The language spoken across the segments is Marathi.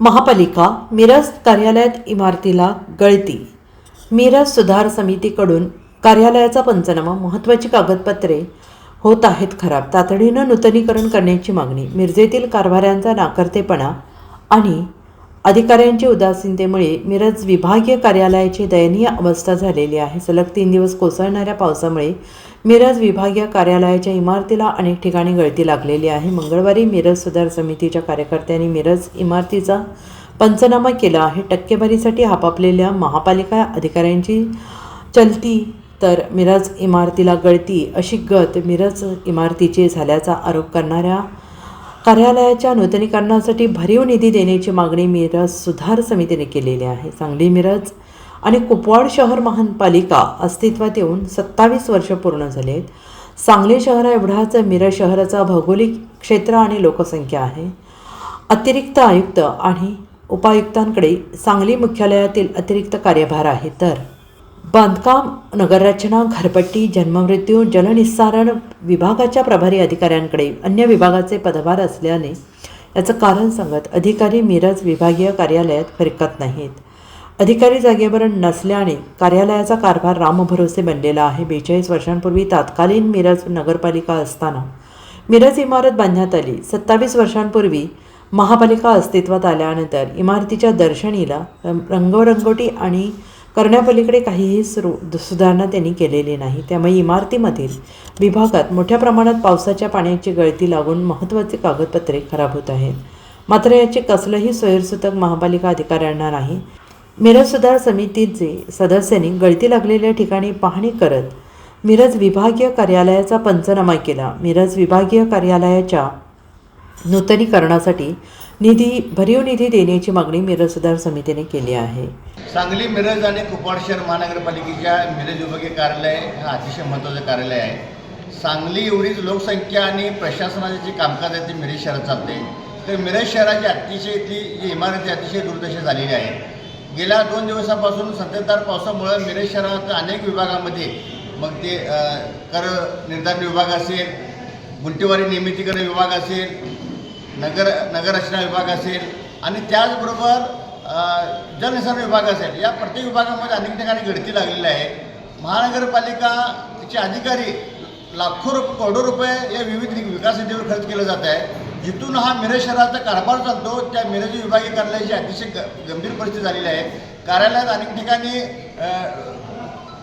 महापालिका मिरज कार्यालयात इमारतीला गळती. मिरज सुधार समितीकडून कार्यालयाचा पंचनामा महत्त्वाची कागदपत्रे होत आहेत खराब. तातडीनं नूतनीकरण करण्याची मागणी मिरजेतील कारभाऱ्यांचा नाकर्तेपणा आणि अधिकाऱ्यांची उदासीनतेमुळे मिरज विभागीय कार्यालयाची दयनीय अवस्था झालेली आहे. सलग तीन दिवस कोसळणाऱ्या पावसामुळे मिरज विभागीय कार्यालयाच्या इमारतीला अनेक ठिकाणी गळती लागलेली आहे. मंगळवारी मिरज सुधार समितीच्या कार्यकर्त्यांनी मिरज इमारतीचा पंचनामा केला आहे. टक्केवारीसाठी हापापलेल्या महापालिका अधिकाऱ्यांची चलती तर मिरज इमारतीला गळती अशी गत मिरज इमारतीची झाल्याचा आरोप करणाऱ्या कार्यालयाच्या नूतनीकरणासाठी भरीव निधी देण्याची मागणी मिरज सुधार समितीने केलेली आहे. सांगली मिरज आणि कुपवाड शहर महानपालिका अस्तित्वात येऊन सत्तावीस वर्ष पूर्ण झाली आहेत सांगली शहरा एवढाच मिरज शहराचा भौगोलिक क्षेत्र आणि लोकसंख्या आहे. अतिरिक्त आयुक्त आणि उपायुक्तांकडे सांगली मुख्यालयातील अतिरिक्त कार्यभार आहे. तर बांधकाम नगररचना घरपट्टी जन्ममृत्यू जलनिस्सारण विभागाच्या प्रभारी अधिकाऱ्यांकडे अन्य विभागाचे पदभार असल्याने याचं कारण सांगत अधिकारी मिरज विभागीय कार्यालयात फिरकत नाहीत. अधिकारी जागेवर नसल्याने कार्यालयाचा कारभार रामभरोसे बनलेला आहे. बेचाळीस वर्षांपूर्वी तात्कालीन मिरज नगरपालिका असताना मिरज इमारत बांधण्यात आली. सत्तावीस वर्षांपूर्वी महापालिका अस्तित्वात आल्यानंतर इमारतीच्या दर्शनीला रंगरंगोटी आणि करण्यापलीकडे काहीही सुरू सुधारणा त्यांनी केलेली नाही. त्यामुळे इमारतीमधील विभागात मोठ्या प्रमाणात पावसाच्या पाण्याची गळती लागून महत्त्वाचे कागदपत्रे खराब होत आहेत. मात्र याचे कसलंही सोयीसुतक महापालिका अधिकाऱ्यांना नाही. मिरज सुधार समितीचे सदस्यांनी गळती लागलेल्या ठिकाणी पाहणी करत मिरज विभागीय कार्यालयाचा पंचनामा केला. मिरज विभागीय कार्यालयाच्या नूतनीकरणासाठी निधी भरीव निधी देण्याची मागणी मिरज सुधार समितीने केली आहे. सांगली मिरज आणि कुपवाड शहर महानगरपालिकेच्या मिरज विभागीय कार्यालय हा अतिशय महत्त्वाचं कार्यालय आहे. सांगली एवढीच लोकसंख्या आणि प्रशासनाचे जे कामकाज आहे ते मिरज शहरात चालते. तर मिरज शहराची अतिशय इथली जी इमारत आहे अतिशय दुर्दशा झालेली आहे. गेल्या दोन दिवसापासून संततधार पावसामुळं मिरज शहरात अनेक विभागामध्ये मग ते कर निर्धारण विभाग असेल गुंटेवारी नियमितीकरण विभाग असेल नगर नगररचना विभाग असेल आणि त्याचबरोबर जलनिसर्ग विभाग असेल. या प्रत्येक विभागामध्ये अनेक ठिकाणी गळती लागलेली आहे. महानगरपालिकाचे अधिकारी लाखो रुपये करोडो रुपये या विविध विकास निधीवर खर्च केलं जात आहे. जिथून हा मिरज शहराचा कारभार चालतो त्या मिरज विभागीय कार्यालयाची अतिशय ग गंभीर परिस्थिती झालेली आहे. कार्यालयात अनेक ठिकाणी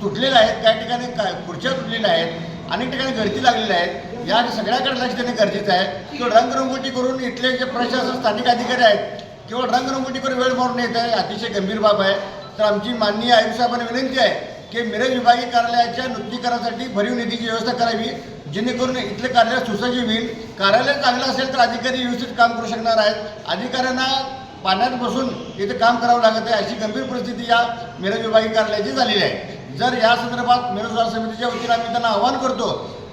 तुटलेल्या आहेत काही ठिकाणी का खुर्च्या तुटलेल्या आहेत अनेक ठिकाणी गळती लागलेल्या आहेत. या सगळ्याकडे लक्ष देणे गरजेचं आहे. किंवा रंगरंगोटी करून इथले जे प्रशासन स्थानिक अधिकारी आहेत किंवा रंगरंगोटी करून वेळ मारून येत आहे अतिशय गंभीर बाब आहे. तर आमची माननीय आयुक्त साहेबांना विनंती आहे की मिरज विभागीय कार्यालयाच्या नूतनीकरणासाठी भरीव निधीची व्यवस्था करावी जेणेकरून इथले कार्यालय सुसज्ज होईल. कार्यालय चांगलं असेल तर अधिकारी व्यवस्थित काम करू शकणार आहेत. अधिकाऱ्यांना पाण्यात बसून इथे काम करावं लागत आहे अशी गंभीर परिस्थिती या मिरज विभागीय कार्यालयाची झालेली आहे. जर या संदर्भात मिरज समितीच्या वतीनं आम्ही त्यांना आवाहन करतो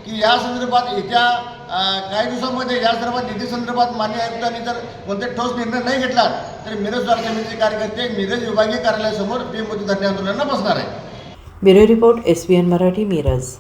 की या संदर्भात येत्या काही दिवसांमध्ये या संदर्भात निधी संदर्भात मान्य आयुक्तांनी जर कोणते ठोस निर्णय नाही घेतला तर मिरज समितीचे कार्यकर्ते मिरज विभागीय कार्यालयासमोर बेमुदत धरणे आंदोलनांना बसणार आहे bureau report S N Marathi Miraj.